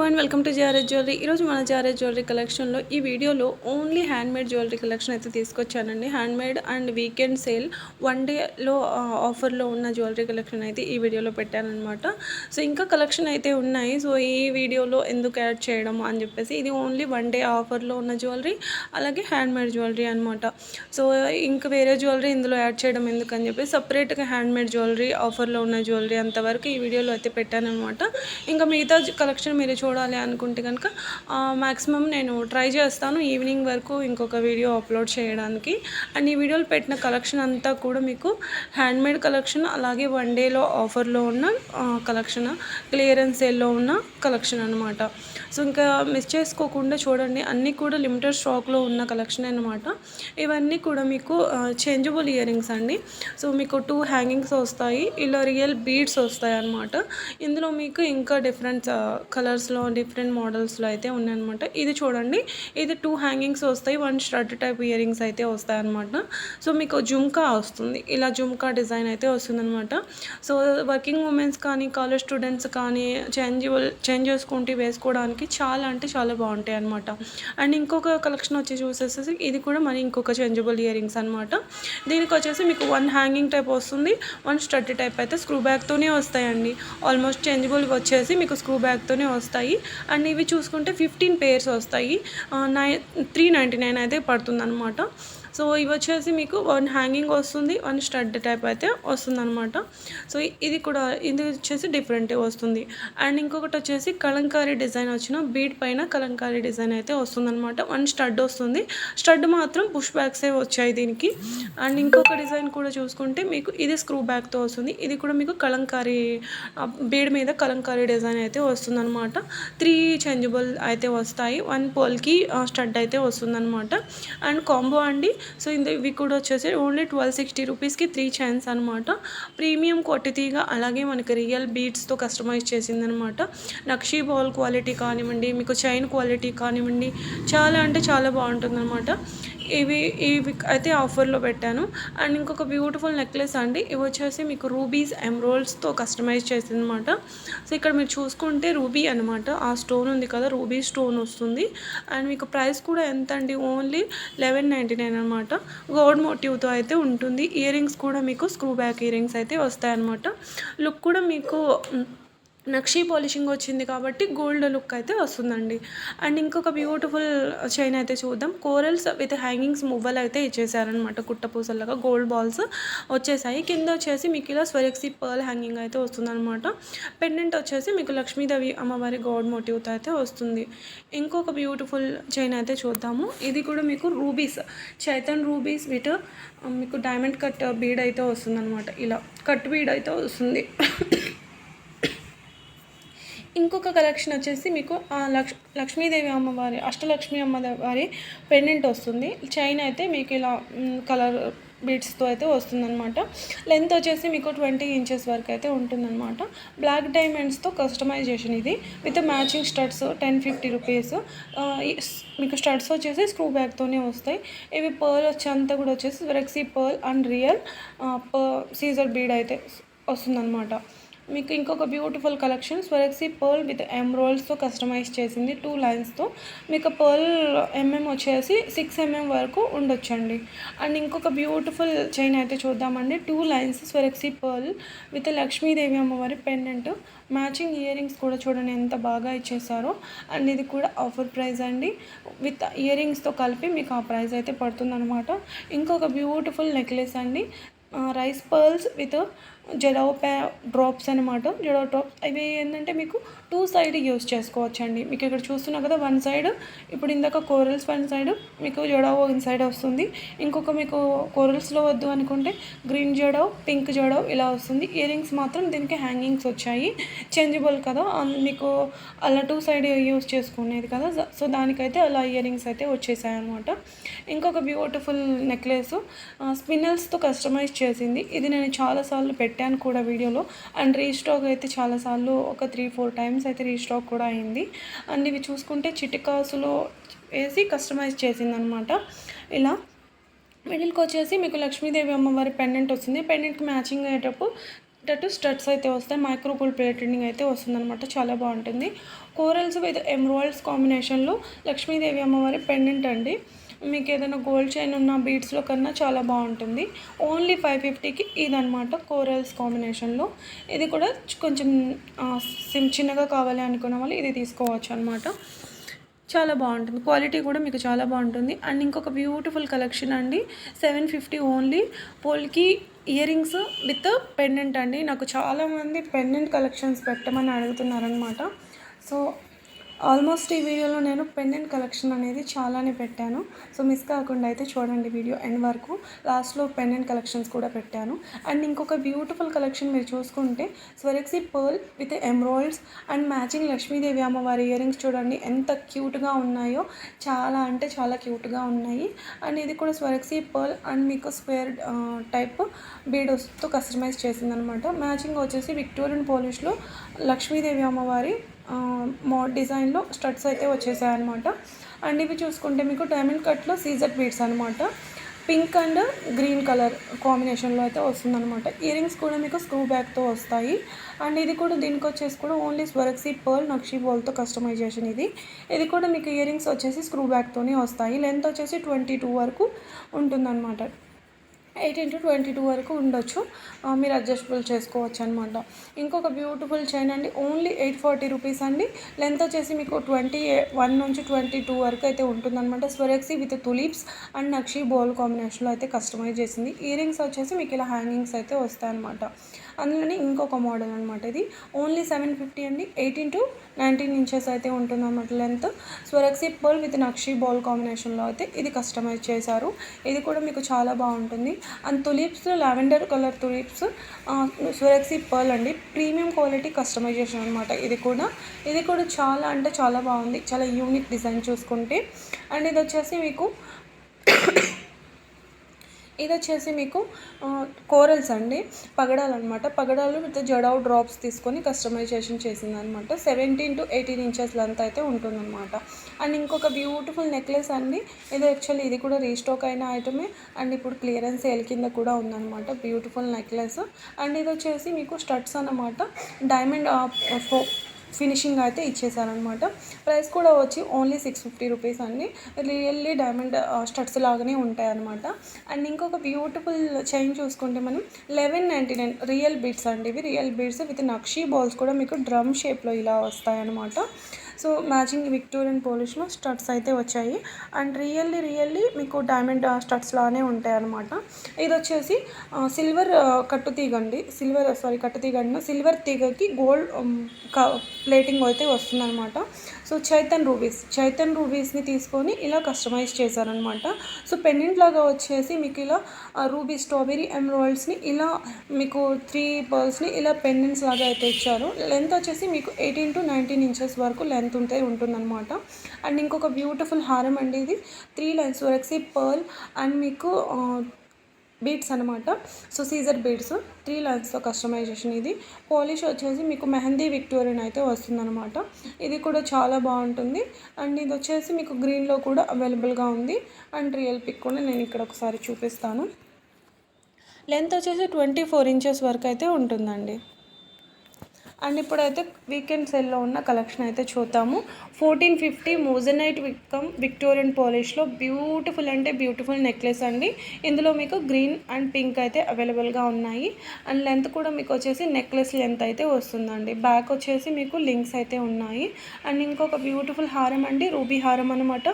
One welcome to Jared jewellery ఈరోజు మన Jared jewellery కలెక్షన్లో ఈ వీడియోలో ఓన్లీ హ్యాండ్మేడ్ జ్యువెలరీ కలెక్షన్ అయితే తీసుకొచ్చానండి. Handmade and weekend sale one డేలో ఆఫర్లో ఉన్న జ్యువెలరీ కలెక్షన్ అయితే ఈ వీడియోలో పెట్టానమాట సో ఇంకా కలెక్షన్ అయితే ఉన్నాయి. సో ఈ వీడియోలో ఎందుకు యాడ్ చేయడం అని చెప్పేసి ఇది ఓన్లీ వన్ డే ఆఫర్లో ఉన్న జ్యువెలరీ అలాగే హ్యాండ్మేడ్ జ్యువెలరీ అనమాట సో ఇంకా వేరే జ్యువెలరీ ఇందులో యాడ్ చేయడం ఎందుకని చెప్పి సపరేట్గా హ్యాండ్మేడ్ జ్యువెలరీ ఆఫర్లో ఉన్న జ్యువెలరీ అంతవరకు ఈ వీడియోలో అయితే పెట్టానమాట ఇంకా మిగతా కలెక్షన్ మీరు చూడాలి అనుకుంటే కనుక మ్యాక్సిమం నేను ట్రై చేస్తాను. ఈవినింగ్ వరకు ఇంకొక వీడియో అప్లోడ్ చేయడానికి. అండ్ ఈ వీడియోలో పెట్టిన కలెక్షన్ అంతా కూడా మీకు హ్యాండ్మేడ్ కలెక్షన్ అలాగే వన్ డేలో ఆఫర్లో ఉన్న కలెక్షన్ క్లియరెన్స్ సేల్లో ఉన్న కలెక్షన్ అనమాట సో ఇంకా మిస్ చేసుకోకుండా చూడండి అన్నీ కూడా లిమిటెడ్ స్టాక్లో ఉన్న కలెక్షన్ అనమాట ఇవన్నీ కూడా మీకు చేంజబుల్ ఇయర్ రింగ్స్ అండి. సో మీకు టూ హ్యాంగింగ్స్ వస్తాయి ఇలా రియల్ బీడ్స్ వస్తాయి అనమాట ఇందులో మీకు ఇంకా డిఫరెంట్ కలర్స్లో డిఫరెంట్ మోడల్స్లో అయితే ఉన్నాయన్నమాట. ఇది చూడండి ఇది టూ హ్యాంగింగ్స్ వస్తాయి one shirt type earrings అయితే వస్తాయి అనమాట సో మీకు జుమ్కా వస్తుంది ఇలా జుమ్కా డిజైన్ అయితే వస్తుందన్నమాట సో వర్కింగ్ ఉమెన్స్ కానీ కాలేజ్ స్టూడెంట్స్ కానీ చేంజబుల్ చేంజ్ చేసుకుంటే వేసుకోవడానికి చాలా అంటే చాలా బాగుంటాయి అనమాట అండ్ ఇంకొక కలెక్షన్ వచ్చి చూసేసి ఇది కూడా మరి ఇంకొక చేంజబుల్ ఇయర్ రింగ్స్ అనమాట దీనికి వచ్చేసి మీకు వన్ హ్యాంగింగ్ టైప్ వస్తుంది. వన్ స్టడ్ టైప్ అయితే స్క్రూ బ్యాగ్తోనే వస్తాయండి. ఆల్మోస్ట్ చేంజబుల్ వచ్చేసి మీకు స్క్రూ బ్యాగ్తోనే వస్తాయి. అండ్ ఇవి చూసుకుంటే ఫిఫ్టీన్ పేర్స్ వస్తాయి. నైన్ త్రీ నైంటీ నైన్ అయితే పడుతుంది అనమాట సో ఇవి వచ్చేసి మీకు వన్ హ్యాంగింగ్ వస్తుంది వన్ స్టడ్ టైప్ అయితే వస్తుంది అనమాట సో ఇది కూడా ఇది వచ్చేసి డిఫరెంట్ వస్తుంది. అండ్ ఇంకొకటి వచ్చేసి కలంకారీ డిజైన్ వచ్చిన బీట్ పైన కలంకారీ డిజైన్ అయితే వస్తుంది అనమాట వన్ స్టడ్ వస్తుంది. స్టడ్ మాత్రం పుష్ బ్యాగ్సే వచ్చాయి దీనికి. అండ్ ఇంకొక డిజైన్ కూడా చూసుకుంటే మీకు ఇది స్క్రూ బ్యాగ్తో వస్తుంది. ఇది కూడా మీకు కలంకారీ బీడ్ మీద కలంకారీ డిజైన్ అయితే వస్తుంది అనమాట త్రీ చేంజబుల్ అయితే వస్తాయి. వన్ పోల్కి స్టడ్ అయితే వస్తుంది అనమాట అండ్ కాంబో అండి సో ఇంత ఇవి కూడా వచ్చేసి ఓన్లీ ట్వెల్వ్ సిక్స్టీ రూపీస్కి త్రీ చైన్స్ అనమాట ప్రీమియం కొట్టితీగ అలాగే మనకి రియల్ బీడ్స్తో కస్టమైజ్ చేసిందనమాట నక్షీ బాల్ క్వాలిటీ కానివ్వండి మీకు చైన్ క్వాలిటీ కానివ్వండి చాలా అంటే చాలా బాగుంటుందన్నమాట. ఇవి ఇవి అయితే ఆఫర్లో పెట్టాను. అండ్ ఇంకొక బ్యూటిఫుల్ నెక్లెస్ అండి. ఇవి వచ్చేసి మీకు రూబీస్ ఎమ్రోల్స్తో కస్టమైజ్ చేసిందనమాట సో ఇక్కడ మీరు చూసుకుంటే రూబీ అనమాట ఆ స్టోన్ ఉంది కదా రూబీ స్టోన్ వస్తుంది. అండ్ మీకు ప్రైస్ కూడా ఎంత అండి? ఓన్లీ లెవెన్ నైంటీ నైన్ అనమాట గోల్డ్ మోటివ్తో అయితే ఉంటుంది. ఇయర్ రింగ్స్ కూడా మీకు స్క్రూ బ్యాక్ ఇయర్ రింగ్స్ అయితే వస్తాయన్నమాట. లుక్ కూడా మీకు నక్షీ పాలిషింగ్ వచ్చింది కాబట్టి గోల్డ్ లుక్ అయితే వస్తుందండి. అండ్ ఇంకొక బ్యూటిఫుల్ చైన్ అయితే చూద్దాం. కోరల్స్ విత్ హ్యాంగింగ్స్ మువ్వలు అయితే ఇచ్చేసారనమాట కుట్టపూసల్లాగా గోల్డ్ బాల్స్ వచ్చేసాయి. కింద వచ్చేసి మీకు ఇలా స్వరెక్సీ పర్ల్ హ్యాంగింగ్ అయితే వస్తుందనమాట పెండెంట్ వచ్చేసి మీకు లక్ష్మీదేవి అమ్మవారి గాడ్ మోటివ్తో అయితే వస్తుంది. ఇంకొక బ్యూటిఫుల్ చైన్ అయితే చూద్దాము. ఇది కూడా మీకు రూబీస్ చైతన్ రూబీస్ విత్ మీకు డైమండ్ కట్ బీడ్ అయితే వస్తుందనమాట ఇలా కట్ బీడ్ అయితే వస్తుంది. ఇంకొక కలెక్షన్ వచ్చేసి మీకు లక్ష్ లక్ష్మీదేవి అమ్మవారి అష్టలక్ష్మి అమ్మవారి పెండెంట్ వస్తుంది. చైన్ అయితే మీకు ఇలా కలర్ బీడ్స్తో అయితే వస్తుందన్నమాట. లెంత్ వచ్చేసి మీకు ట్వంటీ ఇంచెస్ వరకు అయితే ఉంటుందన్నమాట. బ్లాక్ డైమండ్స్తో కస్టమైజేషన్ ఇది. With matching studs ten fifty rupees మీకు స్టడ్స్ వచ్చేసి స్క్రూ బ్యాగ్తోనే వస్తాయి. ఇవి పర్ల్ వచ్చేంతా కూడా వచ్చేసి రెక్సీ pearl and real Caesar bead అయితే వస్తుందన్నమాట. మీకు ఇంకొక beautiful collection Swarovski pearl with ఎమ్రోల్స్తో customise చేసింది టూ లైన్స్తో మీకు pearl M M six M వరకు ఉండొచ్చండి. అండ్ ఇంకొక బ్యూటిఫుల్ చైన్ అయితే చూద్దామండి two lines Swarovski pearl with Lakshmidevi అమ్మవారి పెండెంట్ మ్యాచింగ్ ఇయర్ రింగ్స్ కూడా చూడండి ఎంత బాగా ఇచ్చేసారో. అండ్ ఇది కూడా ఆఫర్ ప్రైస్ అండి. విత్ ఇయర్ రింగ్స్తో కలిపి మీకు ఆ ప్రైస్ అయితే పడుతుందనమాట ఇంకొక బ్యూటిఫుల్ నెక్లెస్ అండి రైస్ పర్ల్స్ విత్ జడో ప్యా డ్రాప్స్ అనమాట జడో డ్రాప్స్ అవి ఏంటంటే మీకు టూ సైడ్ యూస్ చేసుకోవచ్చు అండి మీకు ఇక్కడ చూస్తున్నా కదా వన్ సైడ్. ఇప్పుడు ఇందాక కోరల్స్ వన్ సైడ్ మీకు జడో వన్ సైడ్ వస్తుంది. ఇంకొక మీకు కోరల్స్లో వద్దు అనుకుంటే గ్రీన్ జడో పింక్ జడో ఇలా వస్తుంది. ఇయర్ రింగ్స్ మాత్రం దీనికి హ్యాంగింగ్స్ వచ్చాయి. చేంజబుల్ కదా మీకు అలా టూ సైడ్ యూస్ చేసుకునేది కదా. సో దానికైతే అలా ఇయర్ రింగ్స్ అయితే వచ్చేసాయి అనమాట ఇంకొక బ్యూటిఫుల్ నెక్లెస్ స్పిన్నల్స్తో కస్టమైజ్ చేసింది. ఇది నేను చాలాసార్లు పెట్టాను. పెట్టాను కూడా వీడియోలో. అండ్ రీస్టాక్ అయితే చాలాసార్లు ఒక త్రీ ఫోర్ టైమ్స్ అయితే రీస్టాక్ కూడా అయింది. అండ్ ఇవి చూసుకుంటే చిటికాసులో వేసి కస్టమైజ్ చేసిందనమాట. ఇలా మిడిల్కి వచ్చేసి మీకు లక్ష్మీదేవి అమ్మవారి పెండెంట్ వస్తుంది. పెండెంట్కి మ్యాచింగ్ అయ్యేటప్పుడు టటు స్టడ్స్ అయితే వస్తాయి. మైక్రో గోల్డ్ ప్లేటెడింగ్ అయితే వస్తుందన్నమాట చాలా బాగుంటుంది. కోరల్స్ విత్ ఎమ్రాయిల్స్ కాంబినేషన్లో లక్ష్మీదేవి అమ్మవారి పెండెంట్ అండి. మీకు ఏదైనా గోల్డ్ చైన్ ఉన్న బీడ్స్లో కన్నా చాలా బాగుంటుంది. ఓన్లీ ఫైవ్ ఫిఫ్టీకి ఇదనమాట కోరల్స్ కాంబినేషన్లో ఇది కూడా కొంచెం సిమ్ చిన్నగా కావాలి అనుకున్న వాళ్ళు ఇది తీసుకోవచ్చు అనమాట చాలా బాగుంటుంది. క్వాలిటీ కూడా మీకు చాలా బాగుంటుంది. అండ్ ఇంకొక బ్యూటిఫుల్ కలెక్షన్ అండి. Seven fifty only polki earrings with pendant అండి. నాకు చాలామంది పెండెంట్ కలెక్షన్స్ పెట్టమని అడుగుతున్నారనమాట సో ఆల్మోస్ట్ ఈ వీడియోలో నేను పెండెంట్ కలెక్షన్ అనేది చాలానే పెట్టాను. సో మిస్ కాకుండా అయితే చూడండి వీడియో ఎండ్ వరకు. లాస్ట్లో పెండెంట్ కలెక్షన్స్ కూడా పెట్టాను. అండ్ ఇంకొక బ్యూటిఫుల్ కలెక్షన్ మీరు చూసుకుంటే Swarovski pearl with emeralds and matching Lakshmidevi అమ్మవారి ఇయర్ రింగ్స్ చూడండి ఎంత క్యూట్గా ఉన్నాయో. చాలా అంటే చాలా క్యూట్గా ఉన్నాయి. అండ్ ఇది కూడా స్వరక్సీ పర్ల్ అండ్ మీకు స్క్వేర్ టైప్ బీడోస్తో కస్టమైజ్ చేసిందనమాట. మ్యాచింగ్ వచ్చేసి విక్టోరియన్ పోలిష్లో లక్ష్మీదేవి అమ్మవారి మోడ్ డిజైన్లో స్టడ్స్ అయితే వచ్చేసాయి అనమాట అండ్ ఇవి చూసుకుంటే మీకు డైమండ్ కట్లో సీజర్ బీడ్స్ అనమాట పింక్ అండ్ గ్రీన్ కలర్ కాంబినేషన్లో అయితే వస్తుందన్నమాట. ఇయర్ రింగ్స్ కూడా మీకు స్క్రూ బ్యాక్తో వస్తాయి. అండ్ ఇది కూడా దీనికి వచ్చేసి కూడా ఓన్లీ స్వరక్సీ పర్ల్ నక్షి బోల్తో కస్టమైజేషన్ ఇది. ఇది కూడా మీకు ఇయర్ రింగ్స్ వచ్చేసి స్క్రూ బ్యాక్తోనే వస్తాయి. లెంత్ వచ్చేసి ట్వంటీ టూ వరకు ఉంటుందన్నమాట. ఎయిటీన్ టు ట్వంటీ టూ వరకు ఉండొచ్చు. మీరు అడ్జస్టబుల్ చేసుకోవచ్చు అనమాట ఇంకొక బ్యూటిఫుల్ చైన్ అండి. ఓన్లీ ఎయిట్ ఫార్టీ రూపీస్ అండి. లెంత్ వచ్చేసి మీకు ట్వంటీ వన్ నుంచి ట్వంటీ టూ వరకు అయితే ఉంటుందన్నమాట. Swarovski with tulips and nakshi ball కాంబినేషన్లో అయితే కస్టమైజ్ చేసింది. ఇయర్ రింగ్స్ వచ్చేసి మీకు ఇలా హ్యాంగింగ్స్ అయితే వస్తాయన్నమాట. అందులోనే ఇంకొక మోడల్ అనమాట ఇది. ఓన్లీ సెవెన్ ఫిఫ్టీ అండి. ఎయిటీన్ టు నైన్టీన్ ఇంచెస్ అయితే ఉంటుందన్నమాట length Swarovski pearl with nakshi ball కాంబినేషన్లో అయితే ఇది కస్టమైజ్ చేశారు. ఇది కూడా మీకు చాలా బాగుంటుంది. And tulips lavender colour tulips Swarovski pearl అండి. ప్రీమియం క్వాలిటీ కస్టమైజేషన్ అనమాట ఇది కూడా. ఇది కూడా చాలా అంటే చాలా బాగుంది. చాలా యూనిక్ డిజైన్ చూసుకుంటే. అండ్ ఇది వచ్చేసి మీకు ఇది వచ్చేసి మీకు కోరల్స్ అండి. పగడాలు అనమాట పగడాలు విత్ జడావ్ డ్రాప్స్ తీసుకొని కస్టమైజేషన్ చేసింది అనమాట seventeen to eighteen inches length అయితే ఉంటుందన్నమాట. అండ్ ఇంకొక బ్యూటిఫుల్ నెక్లెస్ అండి. ఇది యాక్చువల్లీ ఇది కూడా రీస్టాక్ అయిన ఐటమే అండ్ ఇప్పుడు క్లియరెన్స్ సేల్ కింద కూడా ఉందన్నమాట. బ్యూటిఫుల్ నెక్లెస్ అండ్ ఇది వచ్చేసి మీకు స్టడ్స్ అన్నమాట. డైమండ్ ఫో ఫినిషింగ్ అయితే ఇచ్చేసారనమాట ప్రైస్ కూడా వచ్చి ఓన్లీ సిక్స్ ఫిఫ్టీ రూపీస్ అండి. రియల్లీ డైమండ్ స్టడ్స్ లాగానే ఉంటాయి అనమాట అండ్ ఇంకొక బ్యూటిఫుల్ చైన్ చూసుకుంటే మనం eleven ninety nine real beads అండి ఇవి. Real beads with nakshi balls కూడా మీకు డ్రమ్ షేప్లో ఇలా వస్తాయి అనమాట సో మ్యాచింగ్ విక్టోరియన్ పోలిష్లో స్టడ్స్ అయితే వచ్చాయి. అండ్ రియల్లీ రియల్లీ మీకు డైమండ్ స్టడ్స్ లానే ఉంటాయి అనమాట ఇది వచ్చేసి సిల్వర్ కట్టు తీగండి సిల్వర్ సారీ కట్టు తీగ అండి. సిల్వర్ తీగకి గోల్డ్ ప్లేటింగ్ అయితే వస్తుందన్నమాట. సో చైతన్ రూబీస్ చైతన్ రూబీస్ని తీసుకొని ఇలా కస్టమైజ్ చేశారనమాట సో పెండెంట్ లాగా వచ్చేసి మీకు ఇలా రూబీ స్ట్రాబెరీ ఎమ్రాయిల్స్ని ఇలా మీకు త్రీ పర్ల్స్ని ఇలా పెండెంట్స్ లాగా అయితే ఇచ్చారు. లెంత్ వచ్చేసి మీకు ఎయిటీన్ టు నైన్టీన్ ఇంచెస్ వరకు లెంత్ ఉంటే ఉంటుందన్నమాట. అండ్ ఇంకొక బ్యూటిఫుల్ హారం అండి ఇది. త్రీ లైన్స్ వరక్సి పర్ల్ అండ్ మీకు బీడ్స్ అనమాట సో సీజర్ బీడ్స్ త్రీ లైన్స్తో కస్టమైజేషన్ ఇది. పాలిష్ వచ్చేసి మీకు మెహందీ విక్టోరియన్ అయితే వస్తుందన్నమాట. ఇది కూడా చాలా బాగుంటుంది. అండ్ ఇది వచ్చేసి మీకు గ్రీన్లో కూడా అవైలబుల్గా ఉంది. అండ్ రియల్ పిక్ కూడా నేను ఇక్కడ ఒకసారి చూపిస్తాను. లెంత్ వచ్చేసి ట్వంటీ ఫోర్ ఇంచెస్ వరకు అయితే ఉంటుందండి. అండ్ ఇప్పుడైతే వీకెండ్ సెల్లో ఉన్న కలెక్షన్ అయితే చూద్దాము. ఫోర్టీన్ ఫిఫ్టీ మోజనైట్ విక్కమ్ విక్టోరియన్ పాలిష్లో బ్యూటిఫుల్ అంటే బ్యూటిఫుల్ నెక్లెస్ అండి. ఇందులో మీకు గ్రీన్ అండ్ పింక్ అయితే అవైలబుల్గా ఉన్నాయి. అండ్ లెంత్ కూడా మీకు వచ్చేసి నెక్లెస్ లెంత్ అయితే వస్తుందండి. బ్యాక్ వచ్చేసి మీకు లింక్స్ అయితే ఉన్నాయి. అండ్ ఇంకొక బ్యూటిఫుల్ హారం అండి రూబీ హారం అనమాట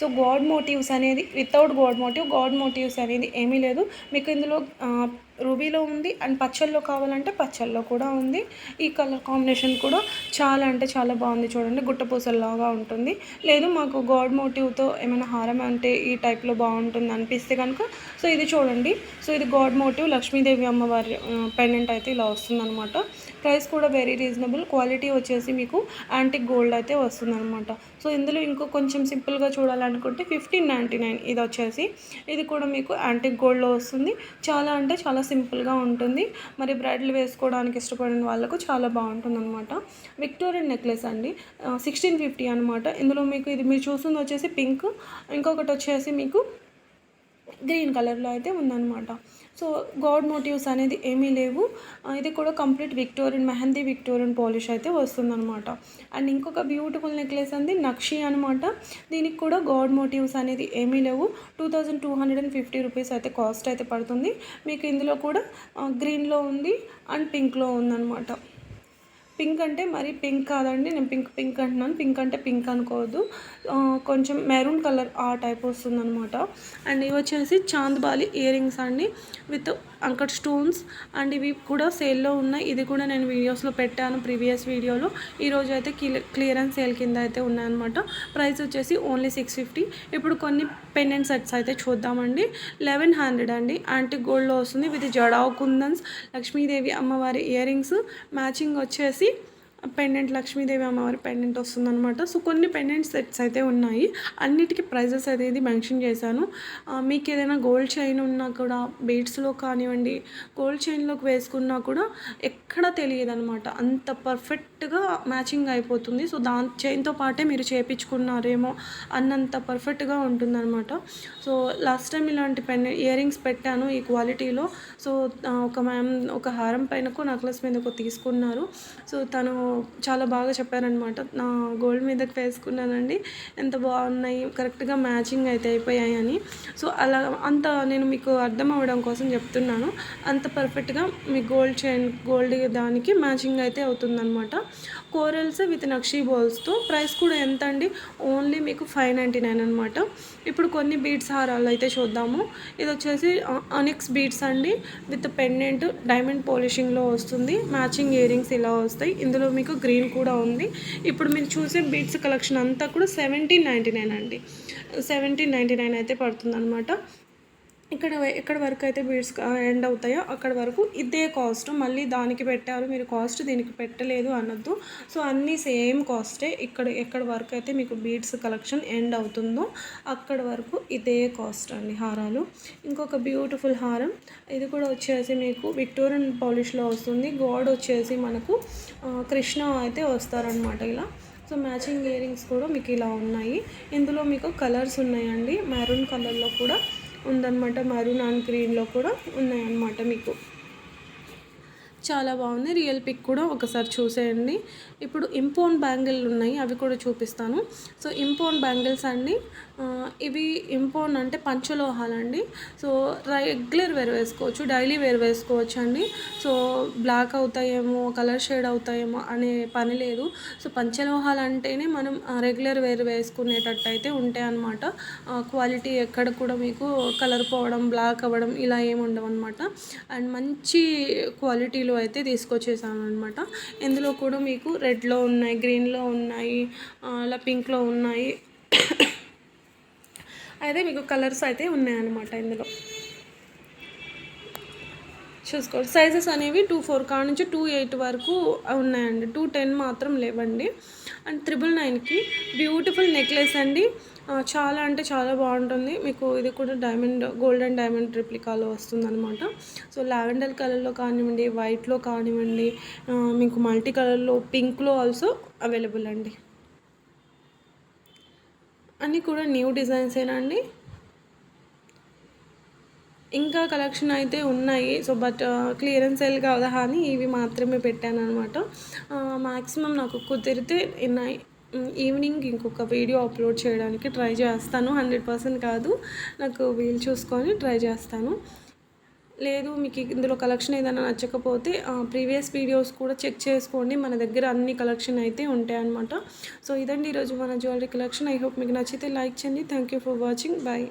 సో గాడ్ మోటివ్స్ అనేది without god motif god motifs అనేది ఏమీ లేదు. మీకు ఇందులో రూబీలో ఉంది అండ్ పచ్చల్లో కావాలంటే పచ్చల్లో కూడా ఉంది. ఈ కలర్ కాంబినేషన్ కూడా చాలా అంటే చాలా బాగుంది చూడండి. గుట్టపూసల్లాగా ఉంటుంది. లేదు మాకు గాడ్ మోటివ్తో ఏమైనా హారం అంటే ఈ టైప్లో బాగుంటుంది అనిపిస్తే కనుక సో ఇది చూడండి. సో ఇది గాడ్ మోటివ్ లక్ష్మీదేవి అమ్మవారి పెండెంట్ అయితే ఇలా వస్తుందన్నమాట. ప్రైస్ కూడా వెరీ రీజనబుల్ క్వాలిటీ వచ్చేసి మీకు యాంటిక్ గోల్డ్ అయితే వస్తుందన్నమాట. సో ఇందులో ఇంకో కొంచెం సింపుల్గా చూడాలనుకుంటే ఫిఫ్టీన్ నైంటీ నైన్ ఇది వచ్చేసి ఇది కూడా మీకు యాంటిక్ గోల్డ్లో వస్తుంది. చాలా అంటే చాలా సింపుల్గా ఉంటుంది. మరి బ్రైడల్ వేసుకోవడానికి ఇష్టపడిన వాళ్ళకు చాలా బాగుంటుంది అనమాట విక్టోరియన్ నెక్లెస్ అండి. సిక్స్టీన్ ఫిఫ్టీ అనమాట ఇందులో మీకు ఇది మీరు చూస్తుంది వచ్చేసి పింక్. ఇంకొకటి వచ్చేసి మీకు గ్రీన్ కలర్లో అయితే ఉందన్నమాట. సో గాడ్ మోటివ్స్ అనేది ఏమీ లేవు. ఇది కూడా complete Victorian mehndi Victorian polish అయితే వస్తుందన్నమాట. అండ్ ఇంకొక బ్యూటిఫుల్ నెక్లెస్ అంది నక్షి అనమాట దీనికి కూడా గాడ్ మోటివ్స్ అనేది ఏమీ లేవు. Two thousand two hundred and fifty rupees అయితే కాస్ట్ అయితే పడుతుంది. మీకు ఇందులో కూడా గ్రీన్లో ఉంది అండ్ పింక్లో ఉందన్నమాట. పింక్ అంటే మరి పింక్ కాదండి. నేను పింక్ పింక్ అంటున్నాను. పింక్ అంటే పింక్ అనుకోవద్దు. కొంచెం మెరూన్ కలర్ ఆ టైప్ వస్తుందనమాట అండ్ ఇవి వచ్చేసి చాంద్బాలి ఇయర్ రింగ్స్ అండి. With uncut stones. అండ్ ఇవి కూడా సేల్లో ఉన్నాయి. ఇది కూడా నేను వీడియోస్లో పెట్టాను ప్రీవియస్ వీడియోలో. ఈరోజు అయితే క్లియరెన్స్ సేల్ కింద అయితే ఉన్నాయన్నమాట. ప్రైస్ వచ్చేసి ఓన్లీ సిక్స్ ఫిఫ్టీ. ఇప్పుడు కొన్ని పెండెంట్ సెట్స్ అయితే చూద్దామండి. లెవెన్ హండ్రెడ్ అండి. యాంటీ గోల్డ్లో వస్తుంది విత్ జడావ్ కుందన్స్ లక్ష్మీదేవి అమ్మవారి ఇయర్ రింగ్స్ మ్యాచింగ్ వచ్చేసి పెండెంట్ లక్ష్మీదేవి అమ్మవారి పెండెంట్ వస్తుందన్నమాట. సో కొన్ని పెండెంట్ సెట్స్ అయితే ఉన్నాయి. అన్నిటికీ ప్రైజెస్ అనేది మెన్షన్ చేశాను. మీకు ఏదైనా గోల్డ్ చైన్ ఉన్నా కూడా బీడ్స్లో కానివ్వండి గోల్డ్ చైన్లోకి వేసుకున్నా కూడా ఎక్కడ తెలియదు అనమాట అంత పర్ఫెక్ట్ పర్ఫెక్ట్గా మ్యాచింగ్ అయిపోతుంది. సో దాని చైన్తో పాటే మీరు చేపించుకున్నారేమో అన్నంత పర్ఫెక్ట్గా ఉంటుందన్నమాట. సో లాస్ట్ టైం ఇలాంటి పెన్ ఇయర్ రింగ్స్ పెట్టాను ఈ క్వాలిటీలో. సో ఒక మ్యామ్ ఒక హారం పైనకు నెక్లెస్ మీదకు తీసుకున్నారు. సో తను చాలా బాగా చెప్పారనమాట నా గోల్డ్ మీదకి వేసుకున్నానండి. ఎంత బాగున్నాయి కరెక్ట్గా మ్యాచింగ్ అయితే అయిపోయాయి అని. సో అలా అంత నేను మీకు అర్థం అవ్వడం కోసం చెప్తున్నాను. అంత పర్ఫెక్ట్గా మీ గోల్డ్ చైన్ గోల్డ్ దానికి మ్యాచింగ్ అయితే అవుతుందన్నమాట. కోరల్స్ విత్ నక్షీ బాల్స్తో ప్రైస్ కూడా ఎంత అండి ఓన్లీ మీకు ఫైవ్ నైంటీ నైన్ అనమాట ఇప్పుడు కొన్ని బీడ్స్ హారాలు అయితే చూద్దాము. ఇది వచ్చేసి అనిక్స్ బీడ్స్ అండి. విత్ పెండెంట్ డైమండ్ పాలిషింగ్లో వస్తుంది. మ్యాచింగ్ ఇయర్ రింగ్స్ ఇలా వస్తాయి. ఇందులో మీకు గ్రీన్ కూడా ఉంది. ఇప్పుడు మీరు చూసే బీడ్స్ కలెక్షన్ అంతా కూడా సెవెంటీన్ నైంటీ నైన్ అండి. సెవెంటీన్ నైంటీ నైన్ అయితే పడుతుంది అనమాట ఇక్కడ ఎక్కడ వరకు అయితే బీడ్స్ ఎండ్ అవుతాయో అక్కడ వరకు ఇదే కాస్ట్ మళ్ళీ దానికి పెట్టారు మీరు కాస్ట్ దీనికి పెట్టలేదు అనొద్దు. సో అన్నీ సేమ్ కాస్టే ఇక్కడ ఎక్కడ వరకు అయితే మీకు బీడ్స్ కలెక్షన్ ఎండ్ అవుతుందో అక్కడ వరకు ఇదే కాస్ట్ అండి హారాలు. ఇంకొక బ్యూటిఫుల్ హారం. ఇది కూడా వచ్చేసి మీకు విక్టోరియన్ పాలిష్లో వస్తుంది. గోడ్ వచ్చేసి మనకు కృష్ణ అయితే వస్తారనమాట ఇలా. సో మ్యాచింగ్ ఇయర్ రింగ్స్ కూడా మీకు ఇలా ఉన్నాయి. ఇందులో మీకు కలర్స్ ఉన్నాయండి. మెరూన్ కలర్లో కూడా ఉందన్నమాట మరూన్ అండ్ గ్రీన్లో కూడా ఉన్నాయన్నమాట మీకు. చాలా బాగుంది. రియల్ పిక్ కూడా ఒకసారి చూసేయండి. ఇప్పుడు ఇంపోన్ బ్యాంగిల్ ఉన్నాయి అవి కూడా చూపిస్తాను. సో ఇంపోన్ బ్యాంగిల్స్ అండి. ఇవి ఇంపోన్ అంటే పంచలోహాలండి. సో రెగ్యులర్ వేర్ వేసుకోవచ్చు డైలీ వేర్ వేసుకోవచ్చు అండి. సో బ్లాక్ అవుతాయేమో కలర్ షేడ్ అవుతాయేమో అనే పని లేదు. సో పంచలోహాలు అంటేనే మనం రెగ్యులర్ వేర్ వేసుకునేటట్టు అయితే ఉంటాయి అన్నమాట. క్వాలిటీ ఎక్కడ కూడా మీకు కలర్ పోవడం బ్లాక్ అవ్వడం ఇలా ఏమి ఉండవు అనమాట అండ్ మంచి క్వాలిటీలో అయితే తీసుకొచ్చేసాను అనమాట ఇందులో కూడా మీకు రెడ్లో ఉన్నాయి గ్రీన్లో ఉన్నాయి అలా పింక్లో ఉన్నాయి. అయితే మీకు కలర్స్ అయితే ఉన్నాయన్నమాట ఇందులో. చూసుకోండి. సైజెస్ అనేవి టూ ఫోర్ కాడ నుంచి టూ ఎయిట్ వరకు ఉన్నాయండి. టూ టెన్ మాత్రం లేవండి. అండ్ త్రిబుల్ నైన్కి బ్యూటిఫుల్ నెక్లెస్ అండి. చాలా అంటే చాలా బాగుంటుంది. మీకు ఇది కూడా డైమండ్ గోల్డెన్ డైమండ్ రిప్లికాలో వస్తుందనమాట సో లావెండర్ కలర్లో కానివ్వండి వైట్లో కానివ్వండి మీకు మల్టీ కలర్లో పింక్లో ఆల్సో అవైలబుల్ అండి. అన్నీ కూడా న్యూ డిజైన్సేనండి ఇంకా కలెక్షన్ అయితే ఉన్నాయి. సో బట్ క్లియరెన్స్ సేల్ కదా అని ఇవి మాత్రమే పెట్టాను అనమాట మ్యాక్సిమం నాకు కుదిరితే నై ఈవినింగ్ ఇంకొక వీడియో అప్లోడ్ చేయడానికి ట్రై చేస్తాను. హండ్రెడ్ పర్సెంట్ కాదు. నాకు వీలు చూసుకొని ట్రై చేస్తాను. లేదు మీకు ఇందులో కలెక్షన్ ఏదైనా నచ్చకపోతే ప్రీవియస్ వీడియోస్ కూడా చెక్ చేసుకోండి. మన దగ్గర అన్ని కలెక్షన్ అయితే ఉంటాయన్నమాట సో ఇదండి ఈరోజు మన జ్యువెలరీ కలెక్షన్. ఐ హోప్ మీకు నచ్చితే లైక్ చేయండి. Thank you for watching. Bye